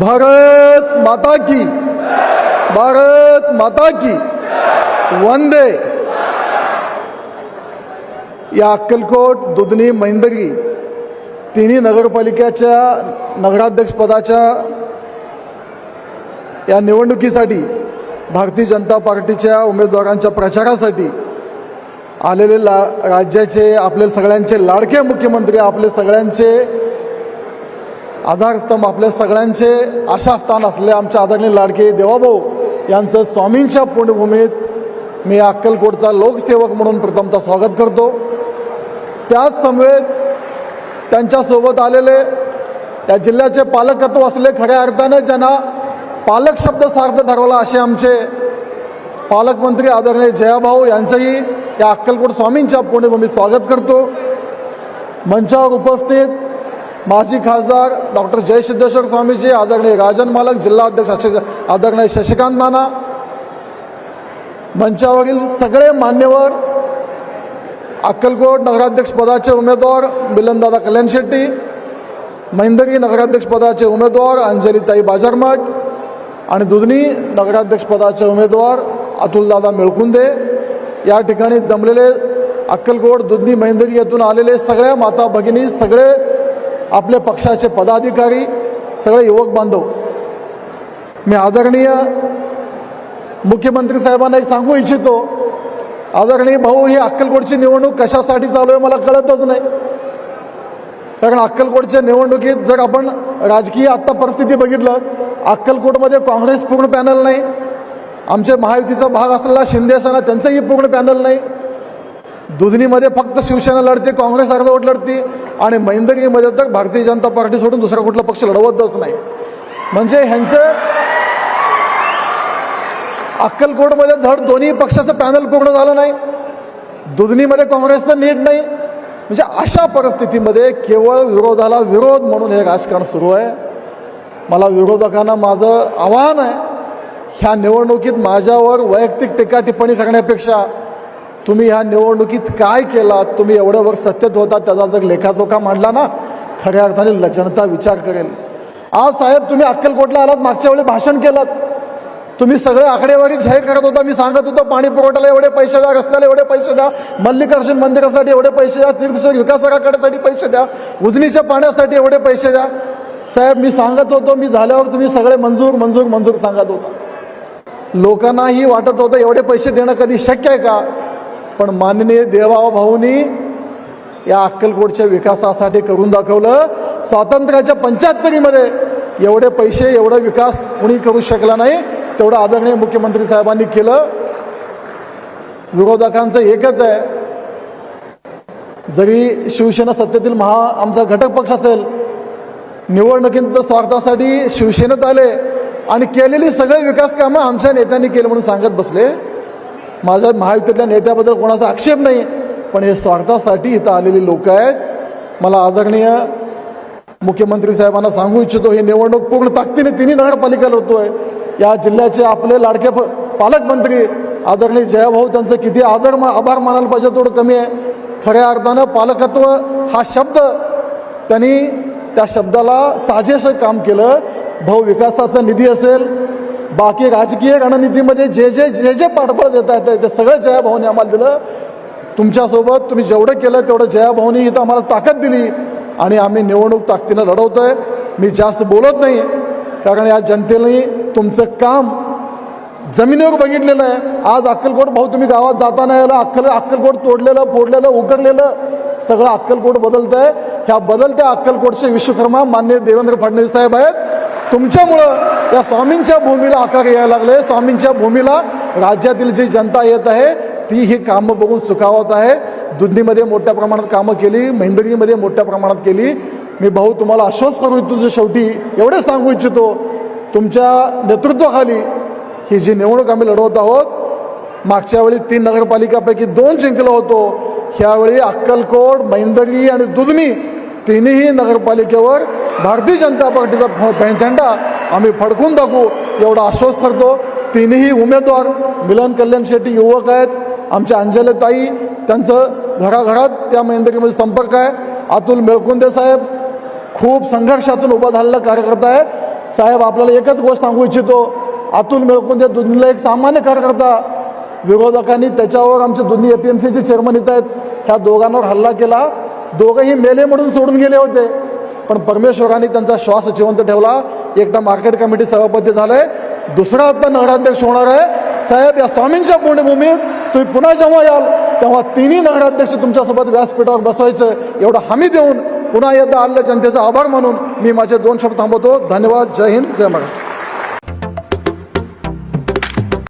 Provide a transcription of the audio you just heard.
भारत माता की। भारत माता की। वंदे। या अक्कलकोट दुधनी मैंदगी तिन्ही नगरपालिकेच्या नगराध्यक्षपदाच्या या निवडणुकीसाठी भारतीय जनता पार्टीच्या उमेदवारांच्या प्रचारासाठी आलेले ला राज्याचे आपले सगळ्यांचे लाडके मुख्यमंत्री आपले सगळ्यांचे आधारस्तंभ आपल्या सगळ्यांचे आशास्थान असले आमचे आदरणीय लाडके देवाभाऊ यांचं स्वामींच्या पुण्यभूमीत मी अक्कलकोटचा लोकसेवक म्हणून प्रथमतः स्वागत करतो. त्याच समवेत त्यांच्यासोबत आलेले या जिल्ह्याचे पालकत्व असले खऱ्या अर्थाने ज्यांना पालक शब्द सार्थ ठरवला असे आमचे पालकमंत्री आदरणीय जयाभाऊ यांचंही या अक्कलकोट स्वामींच्या पुण्यभूमीत स्वागत करतो. मंचावर उपस्थित माजी खासदार डॉक्टर जयसिद्धेश्वर स्वामीजी आदरणीय राजन मालक जिल्हा अध्यक्ष शशिक आदरणीय शशिकांत नाना मंचावरील सगळे मान्यवर अक्कलकोट नगराध्यक्ष पदाचे उमेदवार मिलनदादा कल्याण शेट्टी महिंदगी नगराध्यक्ष पदाचे उमेदवार अंजलीताई बाजारमठ आणि दुधनी नगराध्यक्ष पदाचे उमेदवार अतुलदादा मिळकुंदे. या ठिकाणी जमलेले अक्कलकोट दुधनी महिंदगी येथून आलेले सगळ्या माता भगिनी सगळे आपल्या पक्षाचे पदाधिकारी सगळे युवक बांधव. मी आदरणीय मुख्यमंत्री साहेबांना एक सांगू इच्छितो आदरणीय भाऊ ही अक्कलकोटची निवडणूक कशासाठी चालू आहे मला कळतच नाही. कारण अक्कलकोटच्या निवडणुकीत जर आपण राजकीय आत्ता परिस्थिती बघितलं अक्कलकोटमध्ये काँग्रेस पूर्ण पॅनल नाही. आमच्या महायुतीचा भाग असलेला शिंदे सेना त्यांचंही पूर्ण पॅनल नाही. दुधनीमध्ये फक्त शिवसेना लढते काँग्रेस अर्धवट लढते आणि मैंदगीमध्ये तर भारतीय जनता पार्टी सोडून दुसरा कुठला पक्ष लढवतच नाही. म्हणजे ह्यांचे अक्कलकोटमध्ये धड दोन्ही पक्षाचं पॅनल पूर्ण झालं नाही. दुधनीमध्ये काँग्रेसचं नीट नाही. म्हणजे अशा परिस्थितीमध्ये केवळ विरोधाला विरोध म्हणून हे राजकारण सुरू आहे. मला विरोधकांना माझं आव्हान आहे ह्या निवडणुकीत माझ्यावर वैयक्तिक टीका टिप्पणी करण्यापेक्षा तुम्ही ह्या निवडणुकीत काय केलात? तुम्ही एवढं वर्ष सत्तेत होता त्याचा जर लेखाजोखा मांडला ना खऱ्या अर्थाने जनता विचार करेल. आज साहेब तुम्ही अक्कलकोटला आलात मागच्या वेळी भाषण केलं. तुम्ही सगळे आकडेवारी जाहीर करत होता मी सांगत होतो पाणी पुरवठ्याला एवढे पैसे द्या रस्त्याला एवढे पैसे द्या मल्लिकार्जुन मंदिरासाठी एवढे पैसे द्या तीर्थक्षेत्र विकास आराखड्यासाठी पैसे द्या उजनीच्या पाण्यासाठी एवढे पैसे द्या. साहेब मी सांगत होतो मी झाल्यावर तुम्ही सगळे मंजूर मंजूर मंजूर सांगत होता. लोकांनाही वाटत होतं एवढे पैसे देणं कधी शक्य आहे का? पण माननीय देवाभाऊनी या अक्कलकोटच्या विकासासाठी करून दाखवलं. स्वातंत्र्याच्या पंच्याहत्तरीमध्ये एवढे पैसे एवढा विकास कुणी करू शकला नाही तेवढं आदरणीय मुख्यमंत्री साहेबांनी केलं. विरोधकांचं एकच आहे जरी शिवसेना सत्तेतील महा आमचा घटक पक्ष असेल निवडणुकीत स्वार्थासाठी शिवसेनेत आले आणि केलेली सगळे विकास कामं आमच्या नेत्यांनी केले म्हणून सांगत बसले. माझ्या महायुतीतल्या नेत्याबद्दल कोणाचा आक्षेप नाही पण हे स्वार्थासाठी इथं आलेली लोक आहेत. मला आदरणीय मुख्यमंत्री साहेबांना सांगू इच्छितो ही निवडणूक पूर्ण ताकदीने तिन्ही नगरपालिका लढतोय या जिल्ह्याचे आपले लाडके प- पालकमंत्री आदरणीय जयाभाऊ त्यांचं किती आदर मा- आभार मानायला पाहिजे तेवढं कमी आहे. खऱ्या अर्थानं पालकत्व हा शब्द त्यांनी त्या शब्दाला साजेसं काम केलं. भाऊ विकासाचा निधी असेल बाकी राजकीय रणनीतीमध्ये जे जे जे जे पाठबळ देत आहेत ते सगळं जयाभाऊने आम्हाला दिलं. तुमच्यासोबत तुम्ही जेवढं केलं तेवढं जयाभाऊनी इथं आम्हाला ताकद दिली. आणि आम्ही निवडणूक ताकदीनं लढवतोय. मी जास्त बोलत नाही कारण या जनतेने तुमचं काम जमिनीवर बघितलेलं आहे. आज अक्कलकोट भाऊ तुम्ही गावात जाता नाही अक्कल अक्कलकोट तोडलेलं फोडलेलं उकरलेलं सगळं अक्कलकोट बदलत आहे ह्या बदलत्या अक्कलकोटचे विश्वकर्मा मान्य देवेंद्र फडणवीस साहेब आहेत. तुमच्यामुळं या स्वामींच्या भूमीला आकार यायला लागले स्वामींच्या भूमीला राज्यातील जी जनता येत आहे ती ही कामं बघून सुखावत आहे. दुधनीमध्ये मोठ्या प्रमाणात कामं केली महिंदगीमध्ये मोठ्या प्रमाणात केली. मी भाऊ तुम्हाला आश्वस्त करू इच्छितो शेवटी एवढे सांगू इच्छितो तुमच्या नेतृत्वाखाली ही जी निवडणूक आम्ही लढवत आहोत मागच्या वेळी तीन नगरपालिकापैकी दोन जिंकलो होतो. ह्यावेळी अक्कलकोट मैंदगी आणि दुधनी तिन्ही नगरपालिकेवर भारतीय जनता पार्टीचा फ- झेंडा आम्ही फडकून दाखवू एवढा आश्वस्त करतो. तिन्ही उमेदवार मिलन कल्याण शेट्टी युवक आहेत आमच्या अंजले ताई त्यांचं घराघरात त्या मैंदगीमध्ये संपर्क आहे. अतुल मेळकुंदे साहेब खूप संघर्षातून उभा झालेला कार्यकर्ता आहे. साहेब आपल्याला एकच गोष्ट सांगू इच्छितो. अतुल मिळकून ते एक सामान्य कार्यकर्ता विरोधकांनी त्याच्यावर आमचे दोन्ही ए पी एम चेअरमन येत आहेत. ह्या दोघांवर हल्ला केला. दोघंही मेले म्हणून सोडून गेले होते. पण परमेश्वरांनी त्यांचा श्वास जिवंत ठेवला. एकदा मार्केट कमिटी सभापती झालाय दुसरा आता नगराध्यक्ष होणार आहे. साहेब या स्वामींच्या पुण्यभूमीत तुम्ही पुन्हा जेव्हा याल तेव्हा तिन्ही नगराध्यक्ष तुमच्यासोबत व्यासपीठावर बसवायचं. एवढं हमी देऊन पुन्हा एकदा आलेल्या जनतेचा आभार मानून मी माझे दोन शब्द थांबवतो. धन्यवाद. जय हिंद. जय महाराष्ट्र.